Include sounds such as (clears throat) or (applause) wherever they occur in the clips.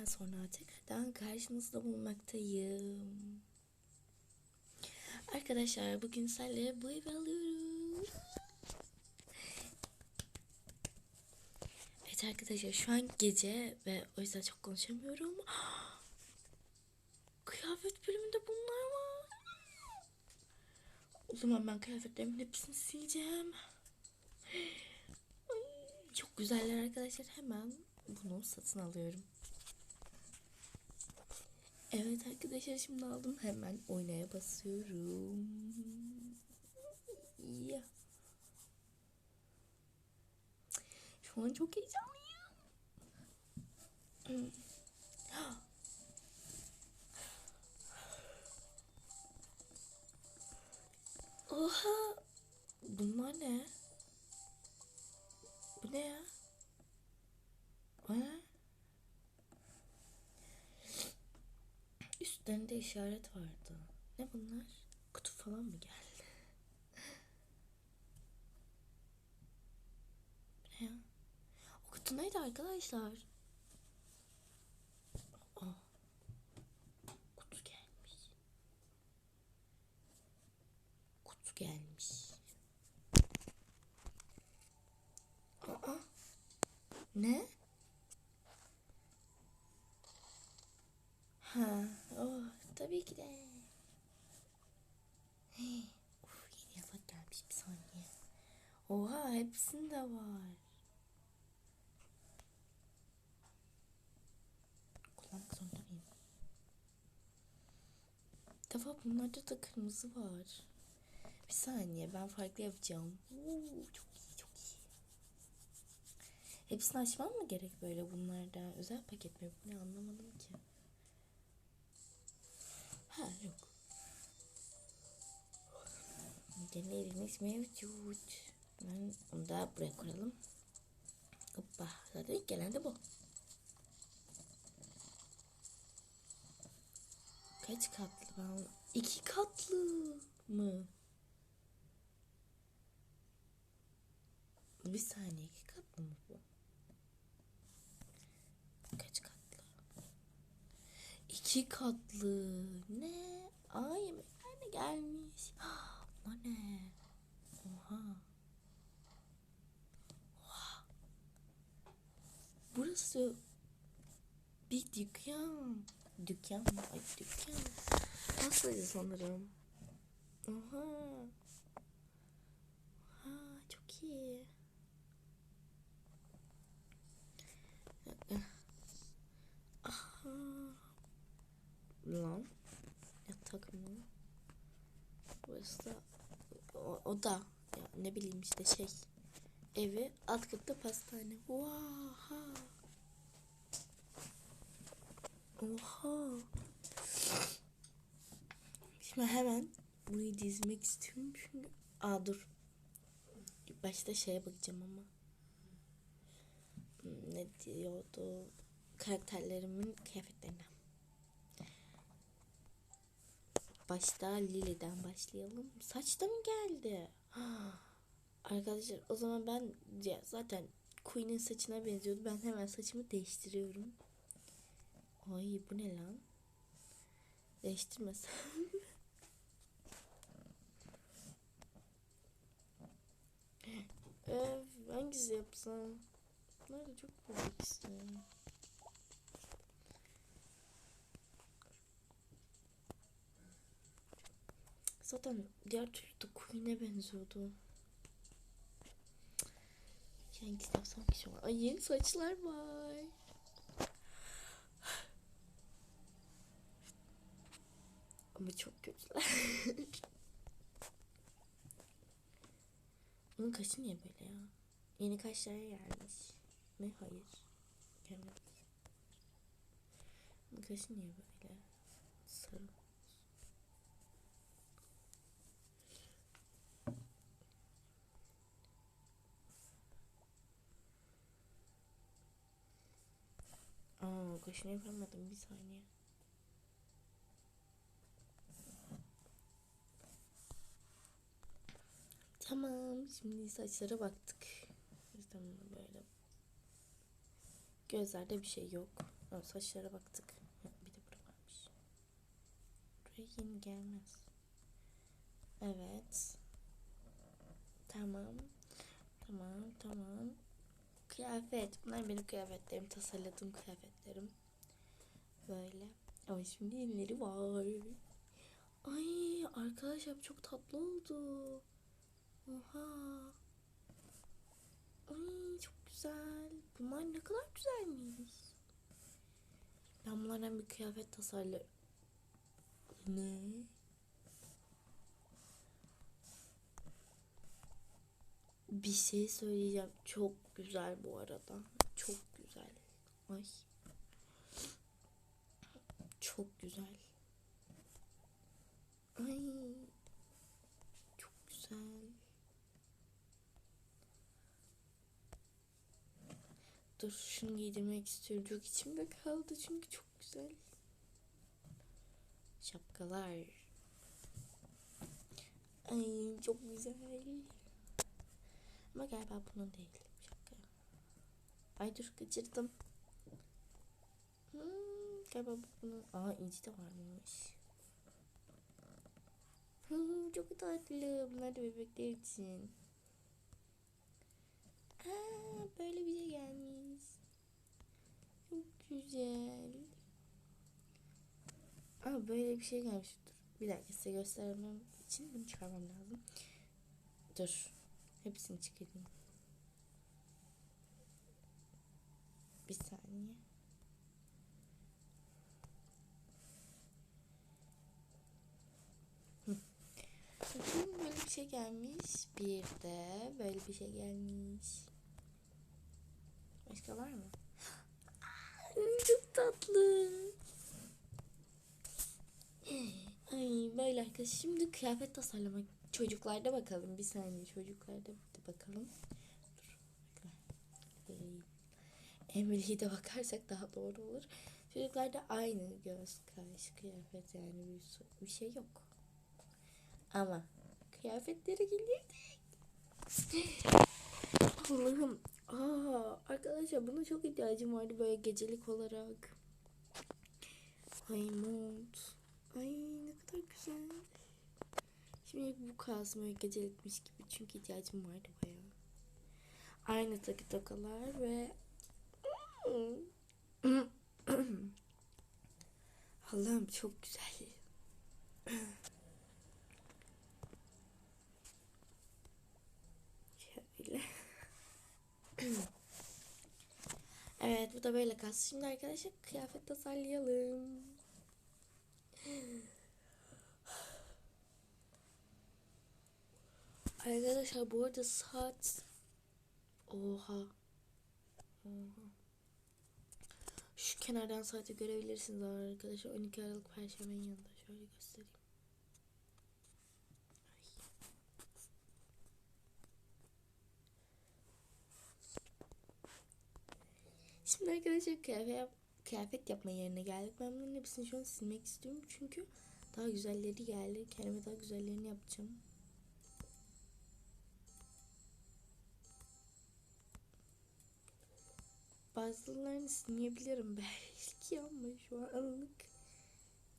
süreden sonra tekrardan karşınızda bulunmaktayım. Arkadaşlar bugün sizlerle bu evi alıyoruz. Evet arkadaşlar şu an gece ve o yüzden çok konuşamıyorum. (gasps) Kıyafet bölümünde bunlar var. O zaman ben kıyafetlerimin hepsini sileceğim. (gasps) Çok güzeller arkadaşlar. Hemen bunu satın alıyorum. Evet arkadaşlar şimdi aldım. Hemen oynaya basıyorum. Ya. Şu an çok heyecanlıyım. Oha! Bunlar ne? Bu ne ya? O? Üstlerinde işaret vardı. Ne bunlar? Kutu falan mı geldi? (laughs) Ne? O kutu neydi arkadaşlar? Kutu gelmiş. Kutu gelmiş. Aa. Ne? Ha, oh, tabii ki de. Hey, uf, yeni yasak gelmiş bir saniye. Oha, hepsinde var. Kullanmak zorunda mıyım? Bunlarda da kırmızı var. Bir saniye, ben farklı yapacağım. Oo, çok iyi, çok iyi. Hepsini açmam mı gerek böyle bunlardan? Özel paket mi? Ne anlamadım ki. Ha yok. Deneyimiz mevcut. Ben onu da buraya koyalım. Hoppa. Zaten ilk gelen de bu. Kaç katlı ben? İki katlı mı? Bir saniye iki katlı mı bu? Kaç katlı? İki katlı. Ne? Aa yemekler de gelmiş. Bunlar ne? Oha. Oha. Burası bir dükkan. Dükkan? Ay dükkan. Pastacı sanırım. Oha. Oha çok iyi. Aha. Lan. Yatak mı? Burası da o, o da ya ne bileyim işte şey evi alt katta pastane. Oha. Oha. Şimdi hemen burayı dizmek istiyorum çünkü aa dur. Başta şeye bakacağım ama. Hmm, Ne diyordu? Karakterlerimin kıyafetlerine. Başta Lily'den başlayalım. Saç da mı geldi? (gasps) Arkadaşlar o zaman ben zaten Queen'in saçına benziyordu. Ben hemen saçımı değiştiriyorum. Ay bu ne lan? Değiştirmesem. (laughs) Öf, hangisi yapsam? Bunlar da çok büyük istiyorum. Zaten diğer türlü de Queen'e benziyordu. Hangisi yapsam ki şu an? Ay yeni saçlar var. Ama çok kötüler. (laughs) Bunun kaşı niye böyle ya? Yeni kaşlar gelmiş. Mi? Hayır. Gelmedi. Bunun kaşı niye böyle? Sarı. Aa, kaşını yapamadım bir saniye. Tamam, şimdi saçlara baktık. Yüzden böyle gözlerde bir şey yok. Ha, saçlara baktık. Bir de bura varmış. Buraya yeni gelmez. Evet. Tamam. Tamam tamam. Kıyafet. Bunlar benim kıyafetlerim. Tasarladığım kıyafetlerim. Böyle. Ama şimdi yenileri var. Ay arkadaşlar çok tatlı oldu. Oha. Ay çok güzel. Bunlar ne kadar güzelmiş. Ben bunlardan bir kıyafet tasarlarım. Ne? Bir şey söyleyeceğim. Çok güzel bu arada. Çok güzel. Ay. Çok güzel. Ay. Çok güzel. Dur şunu giydirmek istiyorum. Çok içimde kaldı çünkü çok güzel. Şapkalar. Ay çok güzel. Ama galiba bunun değil şapka. Ay dur kaçırdım. Hmm, galiba bu bunun. Aa inci de varmış. Hmm, çok tatlı. Bunlar da bebekler için. Aa, böyle bir şey gelmiş. Çok güzel. Aa, böyle bir şey gelmiş. Dur. Bir dakika size göstermem için bunu çıkarmam lazım. Dur. Hepsini çıkarayım. Bir saniye. Bakın böyle bir şey gelmiş. Bir de böyle bir şey gelmiş. Başka var mı? Çok tatlı. Ay böyle arkadaşlar. Şimdi kıyafet tasarlamak. Çocuklarda bakalım. Bir saniye çocuklarda bakalım. Değil. Emily'ye de bakarsak daha doğru olur. Çocuklarda aynı göz, kaş, kıyafet yani bir, bir şey yok. Ama kıyafetleri giydirdik. (laughs) Allah'ım. Aa, arkadaşlar buna çok ihtiyacım vardı böyle gecelik olarak. Ay mont. Ay ne kadar güzel. Şimdi bu kalsın böyle gecelikmiş gibi çünkü ihtiyacım vardı bayağı. Aynı takı tokalar ve (clears throat) Allah'ım çok güzel. (clears throat) Şöyle. (clears throat) evet bu da böyle kalsın. Şimdi arkadaşlar kıyafet tasarlayalım. (gasps) Arkadaşlar bu arada saat Oha. Oha. Şu kenardan saati görebilirsiniz arkadaşlar. 12 Aralık Perşembe'nin yanında. Şöyle göstereyim. Şimdi arkadaşlar kıyafet, kıyafet yapma yerine geldik. Ben bunların hepsini şu an silmek istiyorum. Çünkü daha güzelleri geldi. Kendime daha güzellerini yapacağım. Bazılarını silmeyebilirim (laughs) belki ama şu an anlık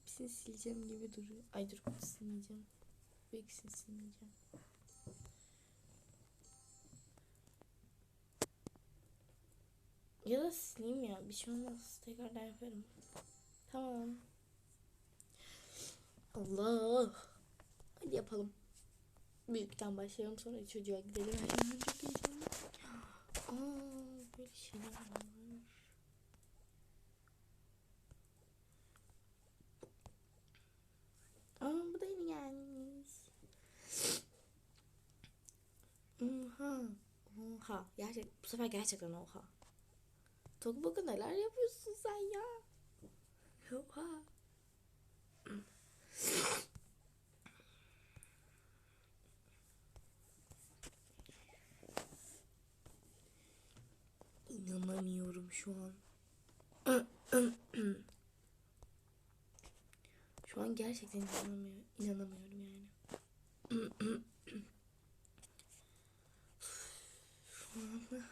hepsini sileceğim gibi duruyor. Ay dur silmeyeceğim. Bu ikisini silmeyeceğim. Ya da sileyim ya. Bir şey olmaz. Tekrardan yaparım. Tamam. Allah. Hadi yapalım. Büyükten başlayalım sonra çocuğa gidelim. Ay, çok heyecanlıyım. Aa, böyle şeyler var. Aa, bu da yeni gelmiş. Oha. Oha. Gerçek, bu sefer gerçekten oha. Tokboka neler yapıyorsun sen ya? Oha. İnanamıyorum şu an. Şu an gerçekten inanamıyorum, inanamıyorum yani. Şu an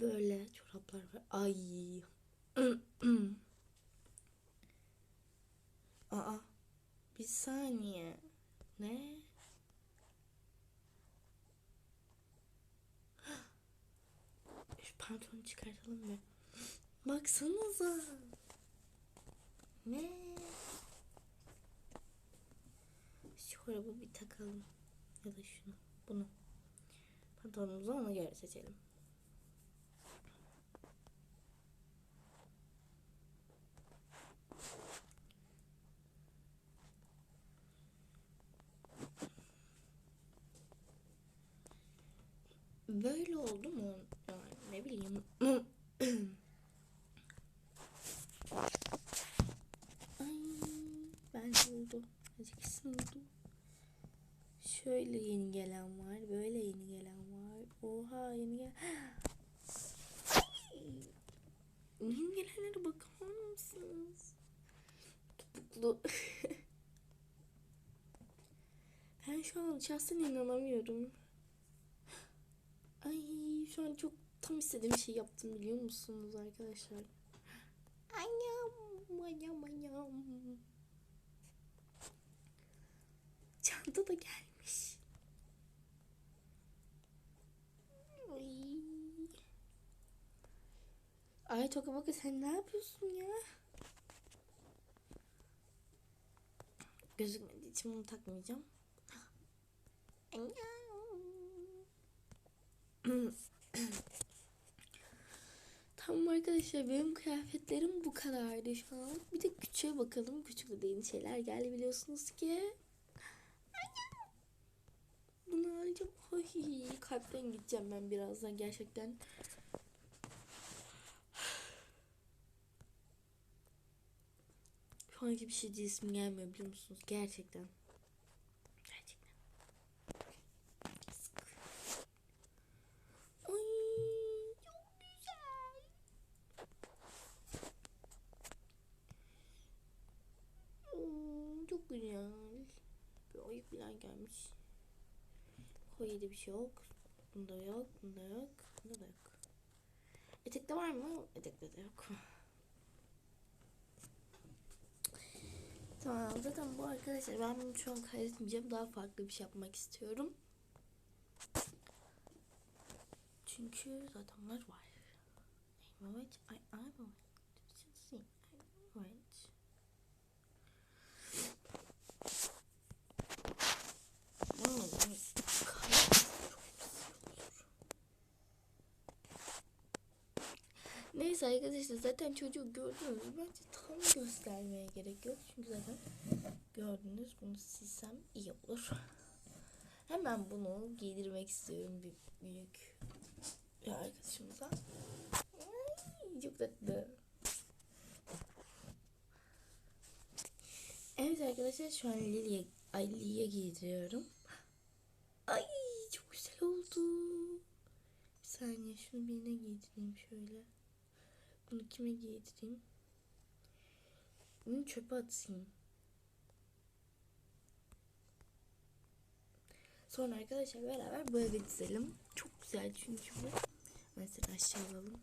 Böyle çoraplar var. Ay. (clears throat) Aa. Bir saniye. Ne? (gasps) Şu pantolonu çıkartalım mı? (gasps) Baksanıza. Ne? Şu bir takalım. Ya da şunu. Bunu. Pantolonumuzu ona göre seçelim. Böyle oldu mu? Yani ne bileyim. (clears throat) Ay, bence oldu. Acıkısın oldu. Şöyle yeni gelen var. Böyle yeni gelen var. Oha yeni gelen. (gasps) yeni gelenlere bakar mısınız? Topuklu. (laughs) ben şu an şahsen inanamıyorum. Ay şu an çok tam istediğim şey yaptım biliyor musunuz arkadaşlar? Anyam, anyam, anyam. Çanta da gelmiş. Ay. Ay Toka Boka sen ne yapıyorsun ya? Gözükmediği için bunu takmayacağım. Anyam. Tamam arkadaşlar benim kıyafetlerim bu kadardı şu an. Bir de küçüğe bakalım. Küçükte de yeni şeyler geldi biliyorsunuz ki. Bunu alacağım. Ay, kalpten gideceğim ben birazdan gerçekten. Şu anki bir şey diyesim gelmiyor biliyor musunuz? Gerçekten. Yazık. Ay çok güzel. Hmm, çok güzel. Bir oyuk falan gelmiş. Koyuda bir şey yok. Bunda yok, bunda yok, bunda da yok. Etekte var mı? Etekte de yok. Tamam zaten bu arkadaşlar ben bunu şu an kaydetmeyeceğim. Daha farklı bir şey yapmak istiyorum. Çünkü zaten bunlar var. Evet, ay ay evet. Evet. Hmm, Neyse arkadaşlar zaten çocuğu gördünüz. Bence tam göstermeye gerek yok. Çünkü zaten gördünüz. Bunu silsem iyi olur. Hemen bunu giydirmek istiyorum bir büyük bir arkadaşımıza. Ay, çok tatlı. Evet arkadaşlar şu an Lili'ye ay Lili'ye giydiriyorum. Ay çok güzel oldu. Bir saniye şunu birine giydireyim şöyle. Bunu kime giydireyim? Bunu çöpe atayım. Sonra arkadaşlar beraber bu eve dizelim. Çok güzel çünkü bu. Mesela aşağı alalım.